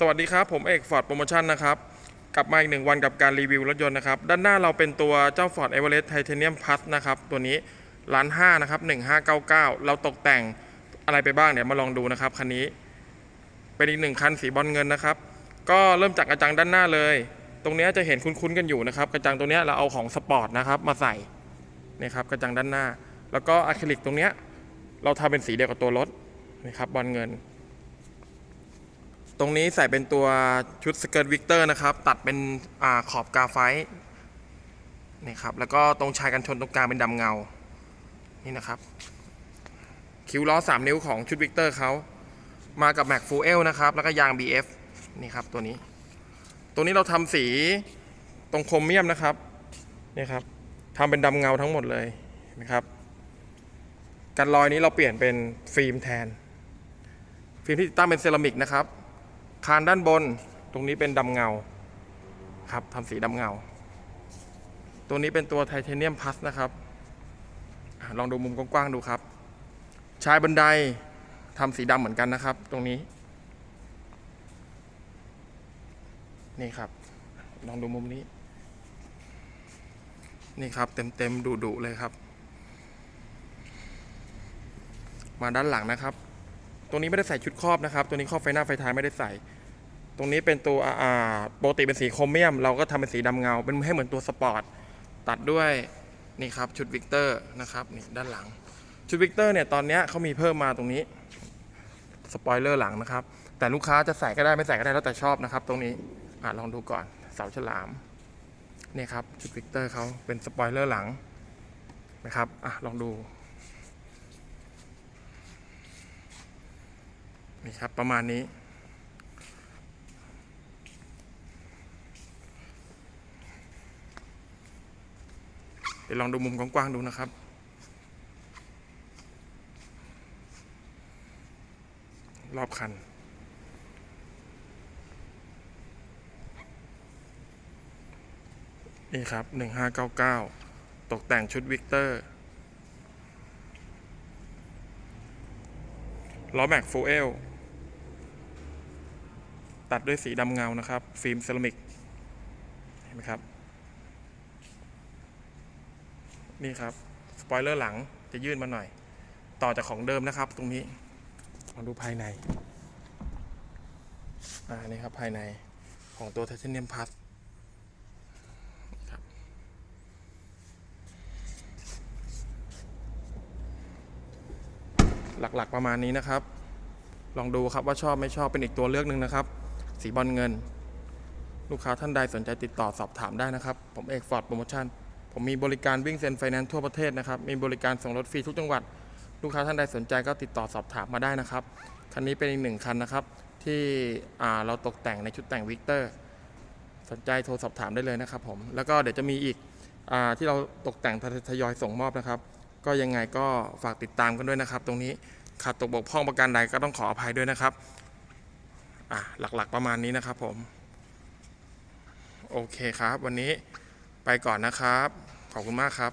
สวัสดีครับ ผมเอกฟอร์ดโปรโมชั่นนะครับ กลับมาอีกหนึ่งวันกับการรีวิวรถยนต์นะครับ ด้านหน้าเราเป็นตัวเจ้า Ford Everest Titanium Plus นะครับ ตัวนี้ล้านห้านะครับ1599 เราตกแต่งอะไรไปบ้างเดี๋ยวมาลองดูนะครับ คันนี้ เป็นอีกหนึ่งคันสีบอลเงินนะครับ ก็เริ่มจากกระจังด้านหน้าเลย ตรงเนี้ยจะเห็นคุ้นๆกันอยู่นะครับ กระจังตรงเนี้ยเราเอาของสปอร์ตนะครับมาใส่นี่ครับกระจังด้านหน้า แล้วก็อะคริลิกตรงเนี้ยเราทำเป็นสีเดียวกับตัวรถนะครับบอลเงิน ตรงนี้ใส่เป็นตัวชุดสเกิร์ตวิกเตอร์นะครับ ตัดเป็นอขอบกาไฟนี่ครับ แล้วก็ตรงชายกันชนตรงกลางเป็นดำเงา นี่นะครับ คิ้วล้อ 3 นิ้วของชุดวิกเตอร์เขา มากับแม็กฟูเอลนะครับ แล้วก็ยาง BF นี่ครับตัวนี้ ตัวนี้เราทำสีตรงโครเมียมนะครับ นี่ครับทำเป็นดำเงาทั้งหมดเลยนะครับ กันรอยนี้เราเปลี่ยนเป็นฟิล์มแทน ฟิล์มที่ติดตั้งเป็นเซรามิกนะครับ คานด้านบนตรงนี้เป็นดำเงาครับทำสีดำเงา ตัวนี้เป็นตัวไทเทเนียมพัสนะครับลองดูมุมกว้างๆดูครับ ชายบันไดทำสีดำเหมือนกันนะครับ ตรงนี้ นี่ครับ ลองดูมุมนี้ นี่ครับ เต็มๆดุๆเลยครับ มาด้านหลังนะครับ ตรงนี้ไม่ได้ใส่ชุดครอบนะครับ ตัวนี้ครอบไฟหน้าไฟท้ายไม่ได้ใส่ ตรงนี้เป็นตัวอ่าปกติเป็นสีโครเมียม เราก็ทำเป็นสีดำเงา เป็นให้เหมือนตัวสปอร์ต ตัดด้วยนี่ครับชุดวิกเตอร์นะครับนี่ด้านหลัง ชุดวิกเตอร์เนี่ยตอนเนี้ยเขามีเพิ่มมาตรงนี้สปอยเลอร์หลังนะครับ แต่ลูกค้าจะใส่ก็ได้ไม่ใส่ก็ได้แล้วแต่ชอบนะครับ ตรงนี้อะลองดูก่อนเสาฉลามนี่ครับชุดวิกเตอร์เขาเป็นสปอยเลอร์หลังนะครับอะลองดู นี่ครับประมาณนี้ เดี๋ยวลองดูมุมกว้างๆดูนะครับ รอบคันนี่ครับ 1599 ตกแต่งชุดวิกเตอร์ล้อแม็กฟูเอล ตัดด้วยสีดำเงานะครับ ฟิล์มเซรามิกเห็นไหมครับ นี่ครับ สปอยเลอร์หลังจะยื่นมาหน่อย ต่อจากของเดิมนะครับ ตรงนี้มาดูภายในอ่านี่ครับภายในของตัวไทเทเนียมพัสครับหลักๆประมาณนี้นะครับ ลองดูครับว่าชอบไม่ชอบเป็นอีกตัวเลือกหนึ่งนะครับ สีบอลเงิน ลูกค้าท่านใดสนใจติดต่อสอบถามได้นะครับ ผมเอกฟอร์ดโปรโมชั่นผมมีบริการวิ่งเซ็นไฟแนนซ์ทั่วประเทศนะครับ มีบริการส่งรถฟรีทุกจังหวัด ลูกค้าท่านใดสนใจก็ติดต่อสอบถามมาได้นะครับ คันนี้เป็นอีกหนึ่งคันนะครับ ที่เราตกแต่งในชุดแต่งวิกเตอร์ สนใจโทรสอบถามได้เลยนะครับผม แล้วก็เดี๋ยวจะมีอีกอที่เราตกแต่งทยอยส่งมอบนะครับ ก็ยังไงก็ฝากติดตามกันด้วยนะครับ ตรงนี้ขาดตกบกพร่องประการใดก็ต้องขออภัยด้วยนะครับ อะหลักๆประมาณนี้นะครับผม โอเคครับ วันนี้ไปก่อนนะครับ ขอบคุณมากครับ